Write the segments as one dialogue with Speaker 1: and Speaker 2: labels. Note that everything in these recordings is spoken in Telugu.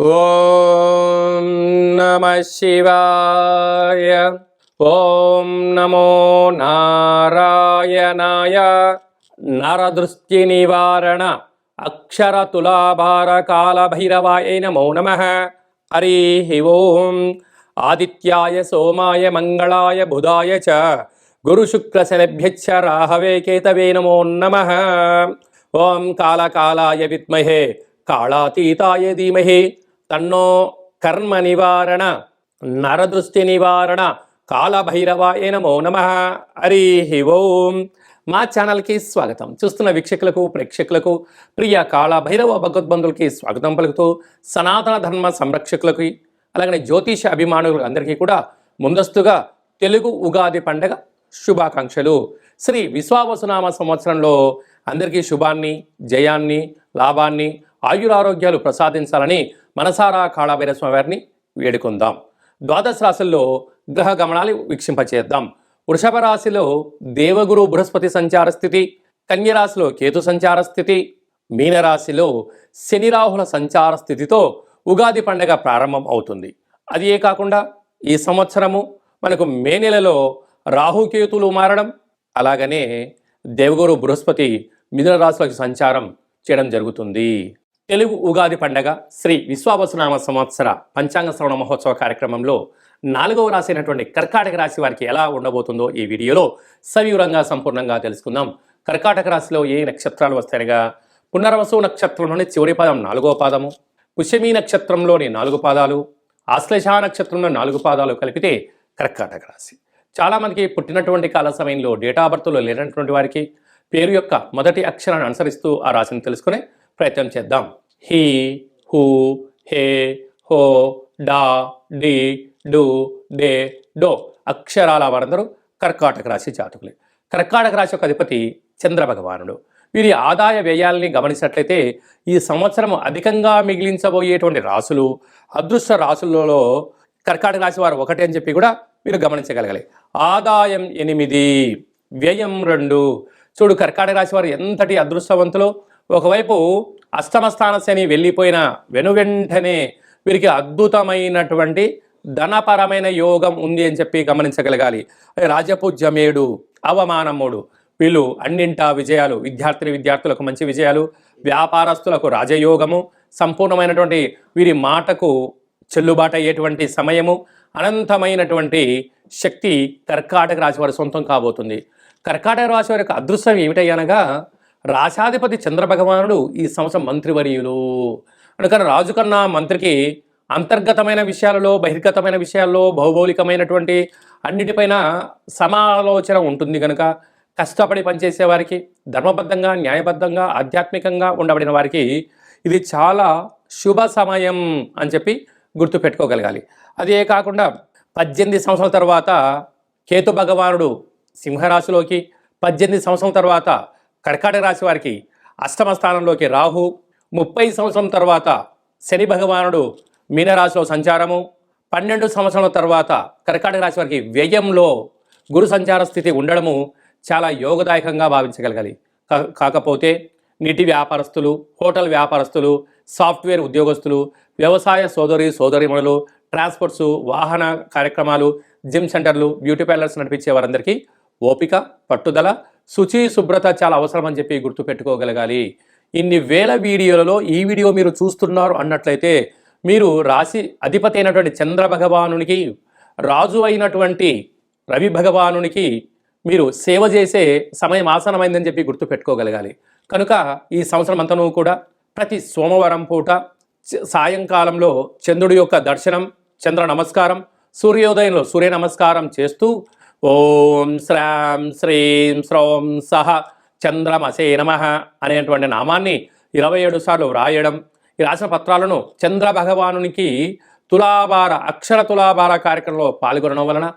Speaker 1: ఓం నమ శివాయ. ఓం నమో నారాయణాయ. నరదృష్టి నివారణ. అక్షర తులాభార కాళభైరవాయ నమో నమ. హరి ఓం. ఆదిత్యాయ సోమాయ మంగళాయ బుధాయ చ. గురుశుక్లశనభ్యచ్చ రాహవే కేతవే నమో నమ. ఓం కాళకాళాయ విద్మహే. కాళాతీతాయ ధీమహి. తన్నో కర్మ నివారణ నరదృష్టి నివారణ కాలభైరవాయ నమో నమ హరి ఓం మా ఛానల్కి స్వాగతం. చూస్తున్న వీక్షకులకు ప్రేక్షకులకు ప్రియ కాళభైరవ భగవద్బంధులకి స్వాగతం పలుకుతూ సనాతన ధర్మ సంరక్షకులకి అలాగనే జ్యోతిష అభిమానులు అందరికీ కూడా ముందస్తుగా తెలుగు ఉగాది పండగ శుభాకాంక్షలు. శ్రీ విశ్వావసునామ సంవత్సరంలో అందరికీ శుభాన్ని జయాన్ని లాభాన్ని ఆయురారోగ్యాలు ప్రసాదించాలని మనసారా కాళాభైర వారిని వేడుకుందాం. ద్వాదశ రాశుల్లో గ్రహ గమనాలు వీక్షింపచేద్దాం. వృషభ రాశిలో దేవగురు బృహస్పతి సంచార స్థితి కన్యరాశిలో కేతు సంచార స్థితి మీనరాశిలో శనిరాహుల సంచార స్థితితో ఉగాది పండగ ప్రారంభం అవుతుంది. అది ఏ కాకుండా ఈ సంవత్సరము మనకు మే నెలలో రాహుకేతులు మారడం అలాగనే దేవగురు బృహస్పతి మిథున రాశులకు సంచారం చేయడం జరుగుతుంది. తెలుగు ఉగాది పండగ శ్రీ విశ్వావసునామ సంవత్సర పంచాంగ శ్రవణ మహోత్సవ కార్యక్రమంలో నాలుగవ రాశి అయినటువంటి కర్కాటక రాశి వారికి ఎలా ఉండబోతుందో ఈ వీడియోలో సవివరంగా సంపూర్ణంగా తెలుసుకుందాం. కర్కాటక రాశిలో ఏ నక్షత్రాలు వస్తాయనగా పునర్వసు నక్షత్రంలోని చివరి పాదం నాలుగో పాదము పుష్యమీ నక్షత్రంలోని నాలుగు పాదాలు ఆశ్లేష నక్షత్రంలో నాలుగు పాదాలు కలిపితే కర్కాటక రాశి. చాలామందికి పుట్టినటువంటి కాల సమయంలో డేటా బర్త్లో లేనటువంటి వారికి పేరు యొక్క మొదటి అక్షరాన్ని అనుసరిస్తూ ఆ రాశిని తెలుసుకునే ప్రయత్నం చేద్దాం. హీ హూ హే హో డా డి డు డే డో అక్షరాల వారందరూ కర్కాటక రాశి జాతకులే. కర్కాటక రాశి యొక్క అధిపతి చంద్రభగవానుడు. వీరి ఆదాయ వ్యయాల్ని గమనించినట్లయితే ఈ సంవత్సరం అధికంగా మిగిలించబోయేటువంటి రాసులు అదృష్ట రాసులలో కర్కాటక రాశి వారు ఒకటి అని చెప్పి కూడా మీరు గమనించగలగాలి. ఆదాయం ఎనిమిది వ్యయం రెండు. చూడు కర్కాటక రాశి వారు ఎంతటి అదృష్టవంతులు ఒకవైపు అష్టమస్థాన శని వెళ్ళిపోయిన వెను వెంటనే వీరికి అద్భుతమైనటువంటి ధనపరమైన యోగం ఉంది అని చెప్పి గమనించగలగాలి. రాజపూజ్యమేడు అవమానముడు. వీళ్ళు అన్నింటా విజయాలు విద్యార్థిని విద్యార్థులకు మంచి విజయాలు వ్యాపారస్తులకు రాజయోగము సంపూర్ణమైనటువంటి వీరి మాటకు చెల్లుబాటు అయ్యేటువంటి సమయము అనంతమైనటువంటి శక్తి కర్కాటక రాశి వారి సొంతం కాబోతుంది. కర్కాటక రాశి వారి యొక్క అదృష్టం ఏమిటయ్యనగా రాశాధిపతి చంద్రభగవానుడు ఈ సంవత్సరం మంత్రివర్యులు. అందుకని రాజు కన్నా మంత్రికి అంతర్గతమైన విషయాలలో బహిర్గతమైన విషయాల్లో భౌగోళికమైనటువంటి అన్నిటిపైన సమాలోచన ఉంటుంది కనుక కష్టపడి పనిచేసే వారికి ధర్మబద్ధంగా న్యాయబద్ధంగా ఆధ్యాత్మికంగా ఉండబడిన వారికి ఇది చాలా శుభ సమయం అని చెప్పి గుర్తుపెట్టుకోగలగాలి అదే కాకుండా పద్దెనిమిది సంవత్సరాల తర్వాత కేతు భగవానుడు సింహరాశిలోకి పద్దెనిమిది సంవత్సరాల తర్వాత కర్కాటక రాశి వారికి అష్టమ స్థానంలోకి రాహు ముప్పై సంవత్సరం తర్వాత శని భగవానుడు మీనరాశిలో సంచారము పన్నెండు సంవత్సరాల తర్వాత కర్కాటక రాశి వారికి వ్యయంలో గురు సంచార స్థితి ఉండడము చాలా యోగదాయకంగా భావించగలగాలి. కా- కాకపోతే నీటి వ్యాపారస్తులు హోటల్ వ్యాపారస్తులు సాఫ్ట్వేర్ ఉద్యోగస్తులు వ్యవసాయ సోదరి సోదరిమణులు ట్రాన్స్పోర్ట్స్ వాహన కార్యక్రమాలు జిమ్ సెంటర్లు బ్యూటీ పార్లర్స్ నడిపించే వారందరికీ ఓపిక పట్టుదల శుచి శుభ్రత చాలా అవసరం అని చెప్పి గుర్తుపెట్టుకోగలగాలి. ఇన్ని వేల వీడియోలలో ఈ వీడియో మీరు చూస్తున్నారు అన్నట్లయితే మీరు రాశి అధిపతి అయినటువంటి చంద్ర భగవానునికి రాజు అయినటువంటి రవి భగవానునికి మీరు సేవ చేసే సమయం ఆసనమైందని చెప్పి గుర్తుపెట్టుకోగలగాలి. కనుక ఈ సంవత్సరం అంతనూ కూడా ప్రతి సోమవారం పూట చ- సాయంకాలంలో చంద్రుడి యొక్క దర్శనం చంద్ర నమస్కారం సూర్యోదయంలో సూర్య నమస్కారం చేస్తూ ఓం శ్రాం శ్రీం శ్రోం సహ చంద్రమసే నమ అనేటువంటి నామాన్ని ఇరవై ఏడు సార్లు వ్రాయడం ఈ రాసిన పత్రాలను చంద్ర భగవానునికి తులాభార అక్షర తులాభార కార్యక్రమంలో పాల్గొనడం వలన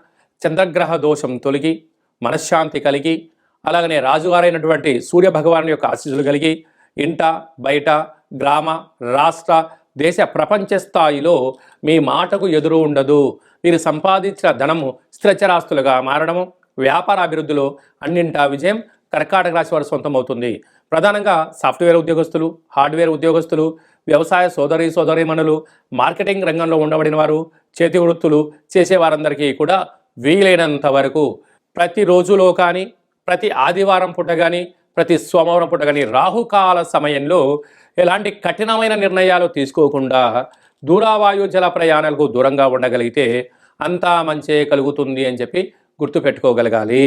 Speaker 1: చంద్రగ్రహ దోషం తొలగి మనశ్శాంతి కలిగి అలాగనే రాజుగారైనటువంటి సూర్య భగవాను యొక్క ఆశీస్సులు కలిగి ఇంట బయట గ్రామ రాష్ట్ర దేశ ప్రపంచ స్థాయిలో మీ మాటకు ఎదురు ఉండదు. మీరు సంపాదించిన ధనము స్థిరచరాస్తులుగా మారడము వ్యాపార అభివృద్ధిలో అన్నింటా విజయం కర్కాటక రాశి వారి సొంతం అవుతుంది ప్రధానంగా సాఫ్ట్వేర్ ఉద్యోగస్తులు హార్డ్వేర్ ఉద్యోగస్తులు వ్యవసాయ సోదరి సోదరీమణులు మార్కెటింగ్ రంగంలో ఉండబడిన వారు చేతి వృత్తులు చేసేవారందరికీ కూడా వీలైనంత వరకు ప్రతి రోజులో కానీ ప్రతి ఆదివారం పూట కానీ ప్రతి సోమవారం పూట కానీ రాహుకాల సమయంలో ఎలాంటి కఠినమైన నిర్ణయాలు తీసుకోకుండా దూరావాయు జల ప్రయాణాలకు దూరంగా ఉండగలిగితే అంతా మంచే కలుగుతుంది అని చెప్పి గుర్తుపెట్టుకోగలగాలి.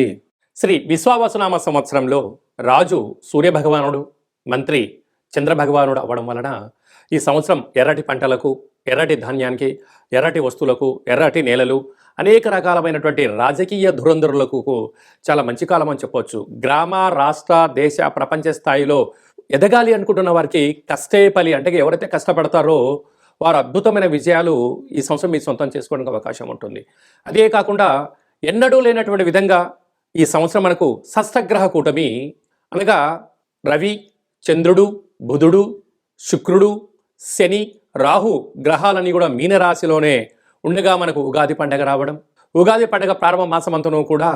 Speaker 1: శ్రీ విశ్వావసునామ సంవత్సరంలో రాజు సూర్యభగవానుడు మంత్రి చంద్రభగవానుడు అవ్వడం వలన ఈ సంవత్సరం ఎర్రటి పంటలకు ఎర్రటి ధాన్యానికి ఎర్రటి వస్తువులకు ఎర్రటి నేలలు అనేక రకాలమైనటువంటి రాజకీయ ధురంధరులకు చాలా మంచి కాలం అని చెప్పవచ్చు గ్రామ రాష్ట్ర దేశ ప్రపంచ స్థాయిలో ఎదగాలి అనుకుంటున్న వారికి కష్టే పలి అంటే ఎవరైతే కష్టపడతారో వారు అద్భుతమైన విజయాలు ఈ సంవత్సరం మీ సొంతం చేసుకోవడానికి అవకాశం ఉంటుంది. అదే కాకుండా ఎన్నడూ లేనటువంటి విధంగా ఈ సంవత్సరం మనకు సస్తగ్రహ కూటమి అనగా రవి చంద్రుడు బుధుడు శుక్రుడు శని రాహు గ్రహాలన్నీ కూడా మీనరాశిలోనే ఉండగా మనకు ఉగాది పండగ రావడం ఉగాది పండగ ప్రారంభ మాసమంతను కూడా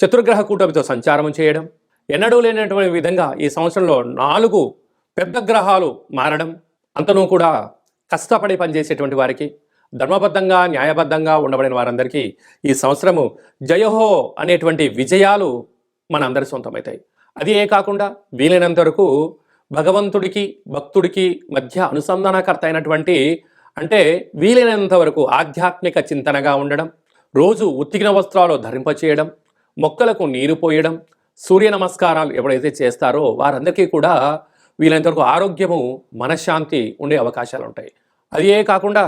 Speaker 1: చతుర్గ్రహ కూటమితో సంచారం చేయడం ఎన్నడూ లేనటువంటి విధంగా ఈ సంవత్సరంలో నాలుగు పెద్ద గ్రహాలు మారడం అంతనూ కూడా కష్టపడి పనిచేసేటువంటి వారికి ధర్మబద్ధంగా న్యాయబద్ధంగా ఉండబడిన వారందరికీ ఈ సంవత్సరము జయహో అనేటువంటి విజయాలు మన అందరి సొంతమవుతాయి అది ఏ కాకుండా వీలైనంత వరకు భగవంతుడికి భక్తుడికి మధ్య అనుసంధానకర్త అయినటువంటి అంటే వీలైనంత వరకు ఆధ్యాత్మిక చింతనగా ఉండడం రోజు ఉత్తిగిన వస్త్రాలు ధరింపచేయడం మొక్కలకు నీరు పోయడం సూర్య నమస్కారాలు ఎవరైతే చేస్తారో వారందరికీ కూడా వీలైనంత వరకు ఆరోగ్యము మనశ్శాంతి ఉండే అవకాశాలు ఉంటాయి అదే కాకుండా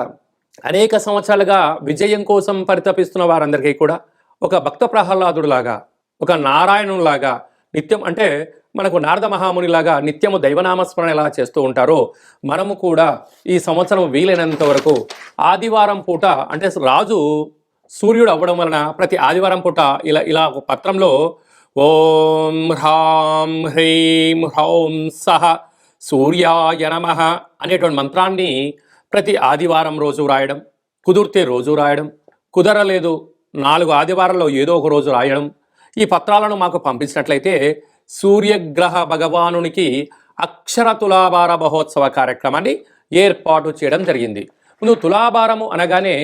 Speaker 1: అనేక సంవత్సరాలుగా విజయం కోసం పరితపిస్తున్న వారందరికీ కూడా ఒక భక్త ప్రహ్లాదుడిలాగా ఒక నారాయణులాగా నిత్యం అంటే మనకు నారద మహామునిలాగా నిత్యము దైవనామస్మరణ ఎలా చేస్తూ ఉంటారో మనము కూడా ఈ సంవత్సరం వీలైనంత వరకు ఆదివారం పూట అంటే రాజు సూర్యుడు అవ్వడం వలన ప్రతి ఆదివారం పూట ఇలా ఇలా ఒక పత్రంలో ఓం హ్రాం హ్రీం హ్రౌం సహ సూర్యాయ నమ అనేటువంటి మంత్రాన్ని ప్రతి ఆదివారం రోజు రాయడం కుదిరితే రోజు రాయడం కుదరలేదు నాలుగు ఆదివారాల్లో ఏదో ఒక రోజు రాయడం ఈ పత్రాలను మాకు పంపించినట్లయితే సూర్యగ్రహ భగవానునికి అక్షర తులాభార మహోత్సవ కార్యక్రమాన్ని ఏర్పాటు చేయడం జరిగింది. ముందు తులాభారము అనగానే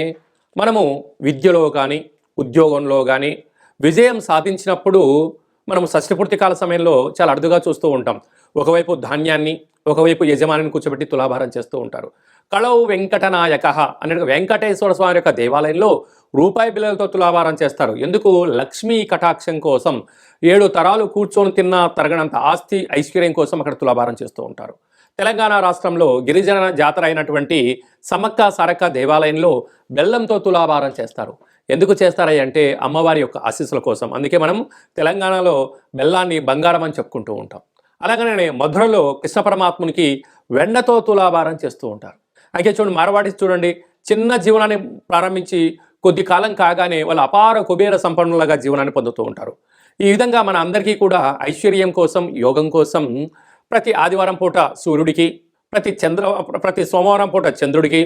Speaker 1: మనము విద్యలో కానీ ఉద్యోగంలో కానీ విజయం సాధించినప్పుడు మనం షష్ఠపూర్తి కాల సమయంలో చాలా అరుదుగా చూస్తూ ఉంటాం. ఒకవైపు ధాన్యాన్ని ఒకవైపు యజమానిని కూర్చోబెట్టి తులాభారం చేస్తూ ఉంటారు. కళవు వెంకటనాయక అనే వెంకటేశ్వర స్వామి యొక్క దేవాలయంలో రూపాయి బిల్లలతో తులాభారం చేస్తారు. ఎందుకు? లక్ష్మీ కటాక్షం కోసం. ఏడు తరాలు కూర్చొని తిన్న తరగనంత ఆస్తి ఐశ్వర్యం కోసం అక్కడ తులాభారం చేస్తూ ఉంటారు. తెలంగాణ రాష్ట్రంలో గిరిజన జాతర అయినటువంటి సమ్మక్క సారక్క దేవాలయంలో బెల్లంతో తులాభారం చేస్తారు. ఎందుకు చేస్తారా అంటే అమ్మవారి యొక్క ఆశీస్సుల కోసం. అందుకే మనం తెలంగాణలో బెల్లాన్ని బంగారం అని చెప్పుకుంటూ ఉంటాం. అలాగనే మధురలో కృష్ణ పరమాత్మునికి వెన్నతో తులాభారం చేస్తూ ఉంటారు. అయితే చూడండి మార్వాడి చూడండి చిన్న జీవనాన్ని ప్రారంభించి కొద్ది కాలం కాగానే వాళ్ళు అపార కుబేర సంపన్నులుగా జీవనాన్ని పొందుతూ ఉంటారు. ఈ విధంగా మన అందరికీ కూడా ఐశ్వర్యం కోసం యోగం కోసం ప్రతి ఆదివారం పూట సూర్యుడికి ప్రతి చంద్ర ప్రతి సోమవారం పూట చంద్రుడికి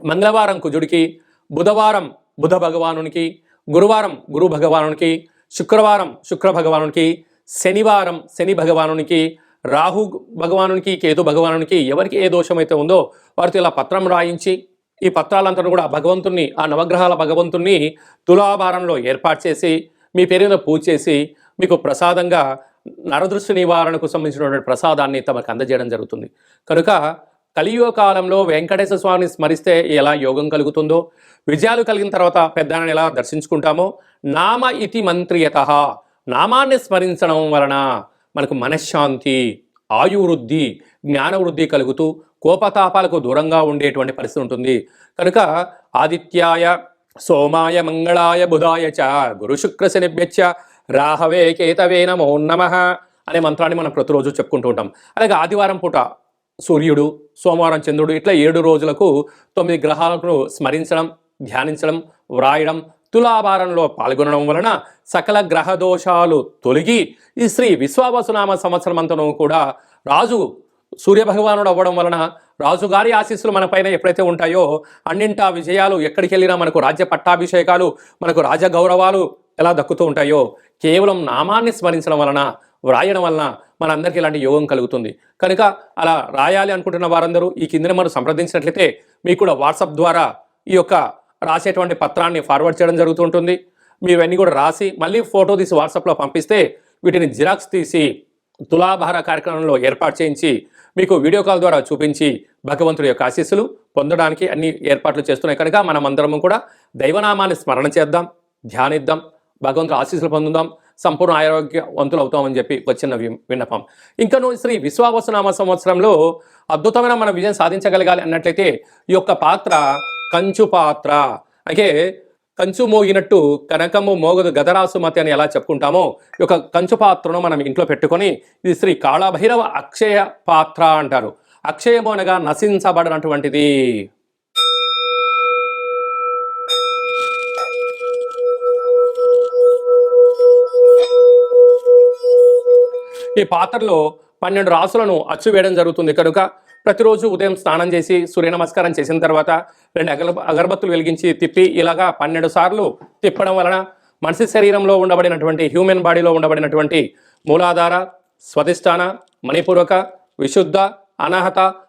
Speaker 1: మంగళవారం కుజుడికి బుధవారం బుధ భగవానునికి గురువారం గురు భగవానునికి శుక్రవారం శుక్ర భగవానునికి శనివారం శని భగవానునికి రాహు భగవానునికి కేతు భగవానునికి ఎవరికి ఏ దోషం అయితే ఉందో వారితో ఇలా పత్రం రాయించి ఈ పత్రాలంతా కూడా భగవంతుణ్ణి ఆ నవగ్రహాల భగవంతుణ్ణి తులాభారంలో ఏర్పాటు చేసి మీ పేరు మీద పూజ చేసి మీకు ప్రసాదంగా నరదృష్టి నివారణకు సంబంధించినటువంటి ప్రసాదాన్ని తమకు అందజేయడం జరుగుతుంది. కనుక కలియుగ కాలంలో వెంకటేశ్వర స్వామిని స్మరిస్తే ఎలా యోగం కలుగుతుందో విజయాలు కలిగిన తర్వాత పెద్దలను ఎలా దర్శించుకుంటామో నామ ఇతి మంత్రియత నామాన్ని స్మరించడం వలన మనకు మనశ్శాంతి ఆయువృద్ధి జ్ఞానవృద్ధి కలుగుతూ కోపతాపాలకు దూరంగా ఉండేటువంటి పరిస్థితి ఉంటుంది. కనుక ఆదిత్యాయ సోమాయ మంగళాయ బుధాయ చ గురు శుక్ర రాహవే కేతవే నమో నమ అనే మంత్రాన్ని మనం ప్రతిరోజు చెప్పుకుంటూ ఉంటాం. అలాగే ఆదివారం పూట సూర్యుడు సోమవారం చంద్రుడు ఇట్లా ఏడు రోజులకు తొమ్మిది గ్రహాలను స్మరించడం ధ్యానించడం వ్రాయడం తులాభారంలో పాల్గొనడం వలన సకల గ్రహ దోషాలు తొలగి ఈ శ్రీ విశ్వావసునామ సంవత్సరం అంతను కూడా రాజు సూర్యభగవానుడు అవ్వడం వలన రాజుగారి ఆశీస్సులు మన పైన ఎప్పుడైతే ఉంటాయో అన్నింటా విజయాలు ఎక్కడికి వెళ్ళినా మనకు రాజ్య పట్టాభిషేకాలు మనకు రాజ గౌరవాలు ఎలా దక్కుతూ ఉంటాయో కేవలం నామాన్ని స్మరించడం వలన వ్రాయడం వలన మనందరికీ ఇలాంటి యోగం కలుగుతుంది. కనుక అలా రాయాలి అనుకుంటున్న వారందరూ ఈ కింద మనం సంప్రదించినట్లయితే మీకు కూడా వాట్సాప్ ద్వారా ఈ యొక్క రాసేటువంటి పత్రాన్ని ఫార్వర్డ్ చేయడం జరుగుతుంటుంది. మీరు ఇవన్నీ కూడా రాసి మళ్ళీ ఫోటో తీసి వాట్సాప్లో పంపిస్తే వీటిని జిరాక్స్ తీసి తులాభార కార్యక్రమంలో ఏర్పాటు చేయించి మీకు వీడియో కాల్ ద్వారా చూపించి భగవంతుడి యొక్క ఆశీస్సులు పొందడానికి అన్ని ఏర్పాట్లు చేస్తున్నాయి. కనుక మనం అందరము కూడా దైవనామాన్ని స్మరణ చేద్దాం ధ్యానిద్దాం భగవంతుడు ఆశీస్సులు పొందుదాం సంపూర్ణ ఆరోగ్యవంతులు అవుతామని చెప్పి వచ్చిన వి- విన్నపం. ఇంకను శ్రీ విశ్వావసనామ సంవత్సరంలో అద్భుతమైన మన విజయం సాధించగలగాలి అన్నట్లయితే ఈ యొక్క పాత్ర కంచు పాత్ర అయితే కంచు మోగినట్టు కనకము మోగదు గదరాసుమతి అని ఎలా చెప్పుకుంటామో ఈ యొక్క కంచు పాత్రను మనం ఇంట్లో పెట్టుకొని ఇది శ్రీ కాళభైరవ అక్షయ పాత్ర అంటారు. అక్షయము అనగా నశించబడినటువంటిది. ఈ పాత్రలో పన్నెండు రాసులను అచ్చు వేయడం జరుగుతుంది. కనుక ప్రతిరోజు ఉదయం స్నానం చేసి సూర్య నమస్కారం చేసిన తర్వాత రెండు అగల అగరబత్తులు వెలిగించి తిప్పి ఇలాగా పన్నెండు సార్లు తిప్పడం వలన మనిషి శరీరంలో ఉండబడినటువంటి హ్యూమన్ బాడీలో ఉండబడినటువంటి మూలాధార స్వధిష్టాన మణిపూర్వక విశుద్ధ అనాహత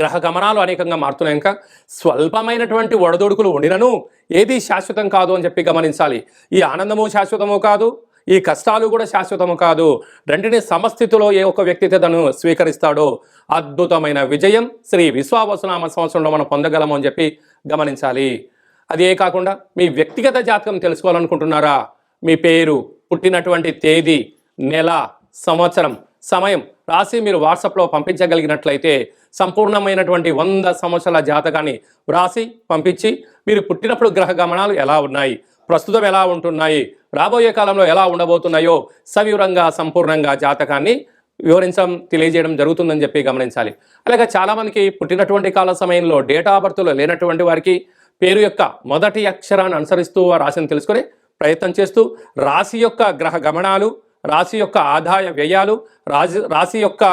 Speaker 1: గ్రహ గమనాలు అనేకంగా మారుతున్నాయి. ఇంకా స్వల్పమైనటువంటి ఒడదొడుకులు ఉండినను ఏది శాశ్వతం కాదు అని చెప్పి గమనించాలి. ఈ ఆనందము శాశ్వతము కాదు ఈ కష్టాలు కూడా శాశ్వతము కాదు. రెండిని సమస్థితిలో ఏ ఒక్క వ్యక్తి తను స్వీకరిస్తాడో అద్భుతమైన విజయం శ్రీ విశ్వావసునామ సంవత్సరంలో మనం పొందగలము అని చెప్పి గమనించాలి. అదే కాకుండా మీ వ్యక్తిగత జాతకం తెలుసుకోవాలనుకుంటున్నారా? మీ పేరు పుట్టినటువంటి తేదీ నెల సంవత్సరం సమయం రాసి మీరు వాట్సాప్లో పంపించగలిగినట్లయితే సంపూర్ణమైనటువంటి వంద సంవత్సరాల జాతకాన్ని వ్రాసి పంపించి మీరు పుట్టినప్పుడు గ్రహ గమనాలు ఎలా ఉన్నాయి? ప్రస్తుతం ఎలా ఉంటున్నాయి? రాబోయే కాలంలో ఎలా ఉండబోతున్నాయో సవివరంగా సంపూర్ణంగా జాతకాన్ని వివరించడం తెలియజేయడం జరుగుతుందని చెప్పి గమనించాలి. అలాగే చాలామందికి పుట్టినటువంటి కాల సమయంలో డేటా ఆఫ్ బర్త్లో లేనటువంటి వారికి పేరు యొక్క మొదటి అక్షరాన్ని అనుసరిస్తూ ఆ రాశిని తెలుసుకొని ప్రయత్నం చేస్తూ రాశి యొక్క గ్రహ గమనాలు రాశి యొక్క ఆదాయ వ్యయాలు రాజు రాశి యొక్క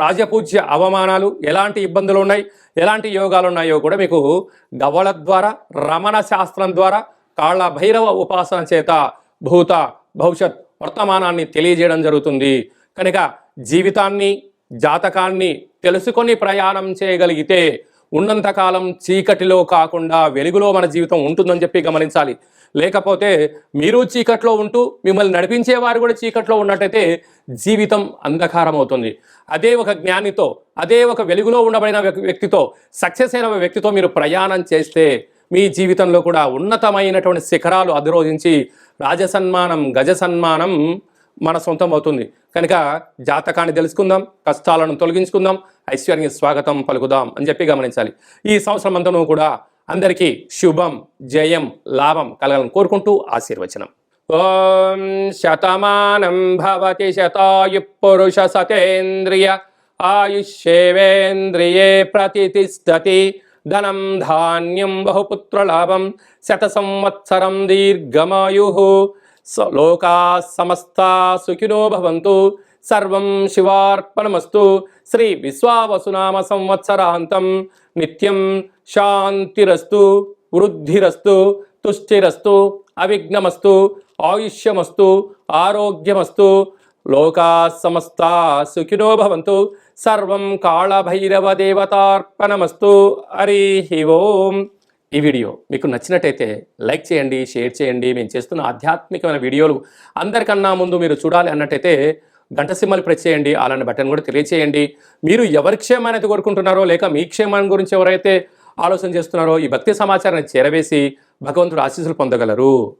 Speaker 1: రాజపూజ్య అవమానాలు ఎలాంటి ఇబ్బందులు ఉన్నాయి ఎలాంటి యోగాలు ఉన్నాయో కూడా మీకు గవళ ద్వారా రమణ శాస్త్రం ద్వారా కాళ్ళ భైరవ ఉపాసన చేత భూత భవిష్యత్ వర్తమానాన్ని తెలియజేయడం జరుగుతుంది. కనుక జీవితాన్ని జాతకాన్ని తెలుసుకొని ప్రయాణం చేయగలిగితే ఉన్నంతకాలం చీకటిలో కాకుండా వెలుగులో మన జీవితం ఉంటుందని చెప్పి గమనించాలి. లేకపోతే మీరు చీకట్లో ఉంటూ మిమ్మల్ని నడిపించే వారు కూడా చీకట్లో ఉన్నట్టయితే జీవితం అంధకారం అవుతుంది అదే ఒక జ్ఞానితో అదే ఒక వెలుగులో ఉండబడిన వ్యక్- వ్యక్తితో సక్సెస్ అయిన వ్యక్తితో మీరు ప్రయాణం చేస్తే మీ జీవితంలో కూడా ఉన్నతమైనటువంటి శిఖరాలు అధిరోధించి రాజసన్మానం గజ సన్మానం మన సొంతం అవుతుంది. కనుక జాతకాన్ని తెలుసుకుందాం కష్టాలను తొలగించుకుందాం ఐశ్వర్య స్వాగతం పలుకుదాం అని చెప్పి గమనించాలి. ఈ సంవత్సరం అంతను కూడా అందరికీ శుభం జయం లాభం కలగాలని కోరుకుంటూ ఆశీర్వచనం. ఓం శతమానం భవతి శతాయు పురుష సతేంద్రియ ఆయుష్యేవేంద్రియే ప్రతిష్టతి ధనం ధాన్యం బహుపుత్రలాభం శత సంవత్సరం దీర్ఘమాయు. లోకా సమస్తా సుఖినో భవంతు. సర్వం శివార్పణమస్తు. శ్రీ విశ్వావసునామ సంవత్సరాంతం. నిత్యం శాంతిరస్తు వృద్ధిరస్తు తుష్టిరస్తు అవిఘ్నమస్తు ఆయుష్యమస్తు ఆరోగ్యమస్తు. లోకా సమస్తా సుఖినో భవంతు. సర్వం కాళభైరవ దేవతార్పణమస్తు. హరి ఓం. ఈ వీడియో మీకు నచ్చినట్టయితే లైక్ చేయండి షేర్ చేయండి. మేము చేస్తున్న ఆధ్యాత్మికమైన వీడియోలు అందరికన్నా ముందు మీరు చూడాలి అన్నట్టయితే గంట సింహలు ప్రెస్ చేయండి అలాంటి బటన్ కూడా తెలియచేయండి. మీరు ఎవరి క్షేమాన్ని కోరుకుంటున్నారో లేక మీ క్షేమాన్ని గురించి ఎవరైతే ఆలోచన చేస్తున్నారో ఈ భక్తి సమాచారాన్ని చేరవేసి భగవంతుడు ఆశీస్సులు పొందగలరు.